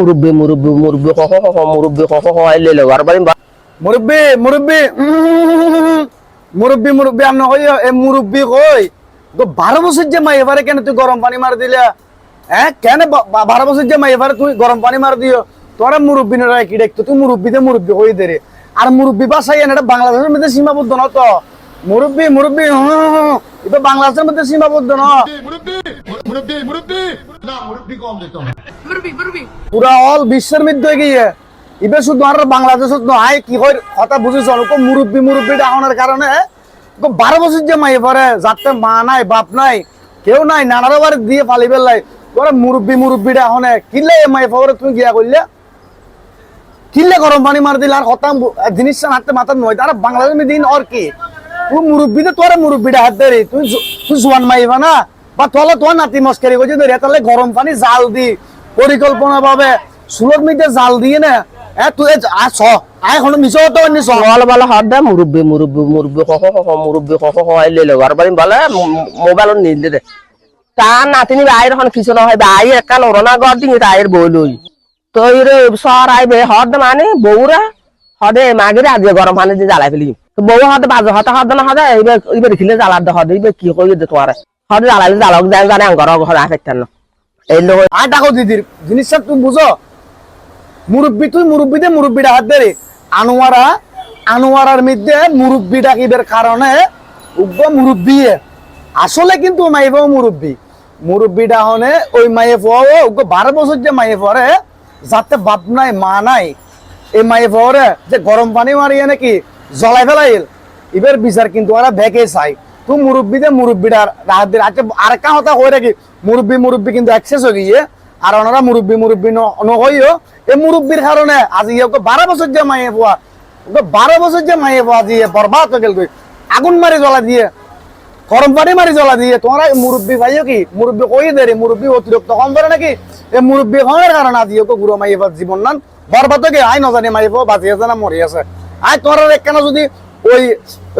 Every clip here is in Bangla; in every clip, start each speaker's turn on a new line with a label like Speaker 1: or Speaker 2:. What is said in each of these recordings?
Speaker 1: মুরব্বি মুরব্বি মুরব্বি মুরব্বি
Speaker 2: মুরব্বি মুরব্বি মুরব্বি মুরব্বি আমি কই এ মুরব্বি কই তো বারো বছর যে মাই এবারে কেন তুই গরম পানি মার দিলে হ্যাঁ কেন বারো বছর যে মাই এবারে তুই গরম পানি মার দিও তোরা মুরব্বি না কি দেখতো তুই মুরব্বিতে মুরব্বি কই দে রে আর মুরব্বি বাসাই এটা বাংলাদেশের মধ্যে সীমাবদ্ধ না তো মুরব্বি মুরব্বি এটা বাংলাদেশের মধ্যে সীমাবদ্ধ না
Speaker 3: মুরব্বী মুরব্বী! মুরব্বী না মুরব্বী কম দিত না।
Speaker 2: পুরা অল বিশ্বের মধ্যে গিয়ে ইবে শুধু আর বাংলাদেশত নয় কি হয় কথা বুঝেছ? মুরব্বী মুরব্বী ডাহনের কারণে বারো বছর যে মাই পরে যাতে মা নাই বাপ নাই কেউ নাই নানার বাড়ি দিয়ে ফালি পেলাই তোরা মুরব্বী মুরব্বী ডাহনে কিনলে এ মাই পরে তুমি গিয়া করলে কিনলে গরম পানি মার দিলে? আর কথা জিনিস হাতে মাথা নয় তারা বাংলাদেশের দিন আর কি? তুই মুরব্বীতে তোরা মুরব্বীটা হাত ধরে তুই তুই জোয়ান মাইবা না? বা তোলা তোর নাতি মস্কারি করছি তাহলে গরম পানি জাল দি। পরিকল্পনা ভাবে সুলোর মধ্যে জাল দিয়ে না। এ তুই তো
Speaker 1: দে তা তো হদ আজকে গরম পানি জ্বালাই ফেলি বউ হদে বাজে, হতে হদ না হদে এইবার এইবার খিলে জ্বালার দে এইবার কি কই দে তোমার হদে জ্বালাইলে জ্বালক যায়
Speaker 2: মুরব্বী মুরব্বীটা মুরব্বী ডাকিবের কারণে আসলে কিন্তু মুরব্বী মুরব্বী ডাহনে ওই মাইয়ে ফুয়াও উগ্র বারো বছর যে মাইয়ে পরে যাতে বাপ নাই, মা নাই, এই মায়ে ফুয়ারে যে গরম পানি মারিয়ে নাকি জ্বলাই ফেলাইল এবার বিচার কিন্তু ওরা ভেকে চাই। তুই মুরব্বীতে মুরব্বীটা দিয়ে আচ্ছা আর কা হতা হয়ে রাখি মুরব্বী মুরব্বী কিন্তু এক্সেস হয়ে গিয়ে আর ওনারা মুরব্বী মুরব্বী নহইও এই মুরব্বীর কারণে আজ ইয়ে ওকে বারো বছর যে মাইয়ে পোয়া ওকে বারো বছর যে মাইয়ে পোয়া দিয়ে বরবাদ হয়ে গেল আগুন মারি জ্বলা দিয়ে গরম পানি মারি জ্বলা দিয়ে তোমরা মুরব্বী ভাইও কি মুরব্বী কই দে রে মুরব্বী অতিরিক্ত কম করে নাকি এই মুরব্বী ভাঙের কারণে আজ ওকে গুরু মাইয়ে জীবন নান বরবাদ হয়ে আই নজানি মাইয়ে পাওয়া বাঁচি আছে না মরি আছে আই তোমরা একখানা যদি ওই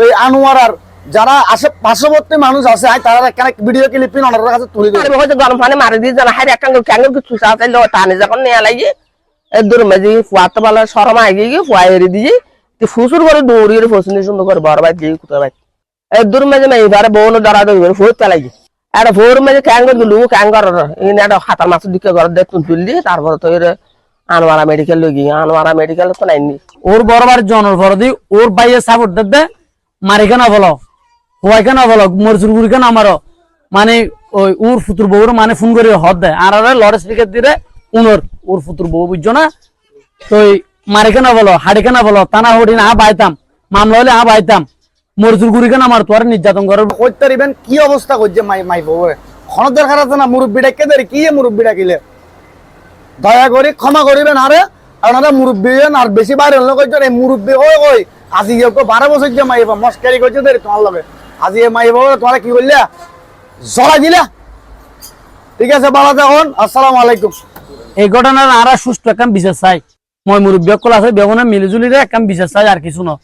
Speaker 2: ওই আনোয়ারার যারা আসে পার্শ্ববর্তী মানুষ আছে আই তারা একখানা ভিডিও ক্লিপিং ওনার কাছে তুলে
Speaker 1: হয়তো গরম পানি মারি দিয়ে জানা হাই একটা ক্যাঙ্গল কিছু টানে যখন নিয়ে লাগি। এ দূর মেজি ফুয়াতে বলে সরম আগে গিয়ে ফুয়া এড়ে দিয়ে তুই ফুসুর করে দৌড়িয়ে ফসনি সুন্দর করে বড় ভাই দিয়ে কুতো ভাই। এ দূর মেজে মেয়ে বারে বউন ডরা দৌড়ি ফুট পেলাই একটা ফোর মেজে ক্যাঙ্গর দিলু ক্যাঙ্গর ইনি একটা হাতার মাছ দিকে ঘর দেখুন তুললি তারপরে তো এর আনোয়ারা মেডিকেল লই গিয়ে আনোয়ারা মেডিকেল তো নাইনি।
Speaker 4: ওর বড় বাড়ি জনের ফরদি ওর বাইয়ে সাপোর্ট দে মারি কেন বলো হওয়াই কেন বলো মরচুর গুড়ি কেন আমারও মানে ওই ওর ফুতুর বউর মানে ফোন করে হদ দেয় আর আরে লড়ে স্পিকার দিলে উনর ওর ফুতুর বউ বুঝছ না? তো বলো বলো টানা হড়ি না বাইতাম। মামলা হলে আ বাইতাম। মরচুর গুড়ি আমার? তোর নির্যাতন করে
Speaker 2: কি অবস্থা করছে মাই মাই বউ খনদ দরকার আছে না? মুরব্বীটা কে দেরি কি দয়া করে, ক্ষমা করিবেন, আরে। আপনারা মুরব্বী আর বেশি বাইরে কইছেন এই মুরব্বী হয়ে কই আজি কেউ বারো বছর যে মাইবা মস্কারি করছে দেরি তোমার লগে। আজি এই মাইবা তোমরা কি করলে? জড়া দিলা? ঠিক আছে, বাবা দেখুন, আসসালামু আলাইকুম।
Speaker 4: এই ঘটনার আর সুস্থ একখান বিচার চাই। মই মুরব্বী কল আছে, বেগুনে মিলিজুলিরে একখান বিচার চাই, আর কিছু না।